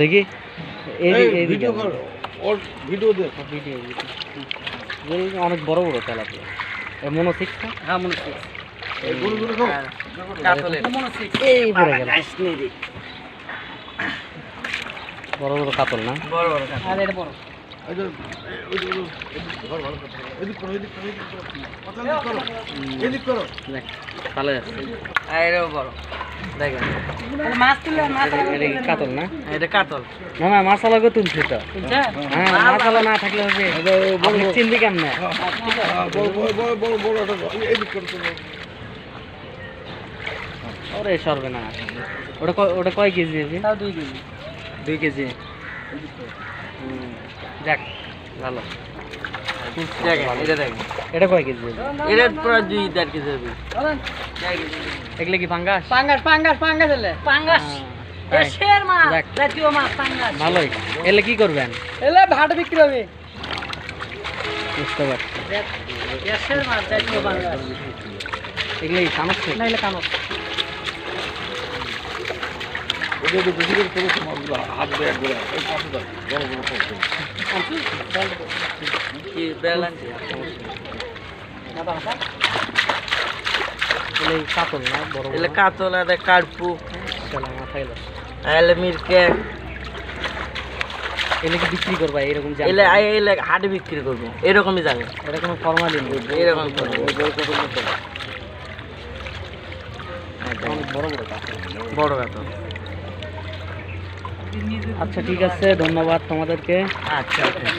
দেখি। এই এই এই ভিডিও ওর ভিডিও দে। ভিডিও অনেক বড় বড় তেলাপিয়া মনো সিক্স হ্যাঁ মনে বড় বড় কাতল না? বড় বড় আর এটা বড়। কাতল না? এটা কাতল। না তুলছে তো। হ্যাঁ মাছালা না থাকলে হবে। চিনবি কেমনে? হ্যাঁ, তুমি। ওরে সরবে না ওটা কয়- ওটা কয় কেজি আছে দুই কেজি। দুই কেজি। হুম, যাক ভালো। এটা দেখেন। এটা কয় কেজি? এটা প্রায় দুই দেড় কেজি হবে। এগুলো কি পাঙ্গাস পাঙ্গাস পাঙ্গাস পাঙ্গাস এলে। পাঙ্গাস পাঙ্গাস ভালোই। এলে কি করবেন? এলে ভাট বিক্রি হবে। বুঝতে পারছি। এগুলো কি না এলে কামড়। ওই যে, ওই যে, বেশি করে করেছ মাছগুলো, হাত দিয়ে একবারে, এই পাশে দাও, বড় বড়। কি কাতল না এলে কাতল আর কার্পু। চলো মাথায় এলো এলে মিরকে এলে কি বিক্রি করবা? এরকম জাল? এলে এলে হাটে বিক্রি করব। এরকমই যাবে এটা কোনো এরকম বড় বড় বড় কাতল। আচ্ছা ঠিক আছে ধন্যবাদ তোমাদেরকে আচ্ছা আচ্ছা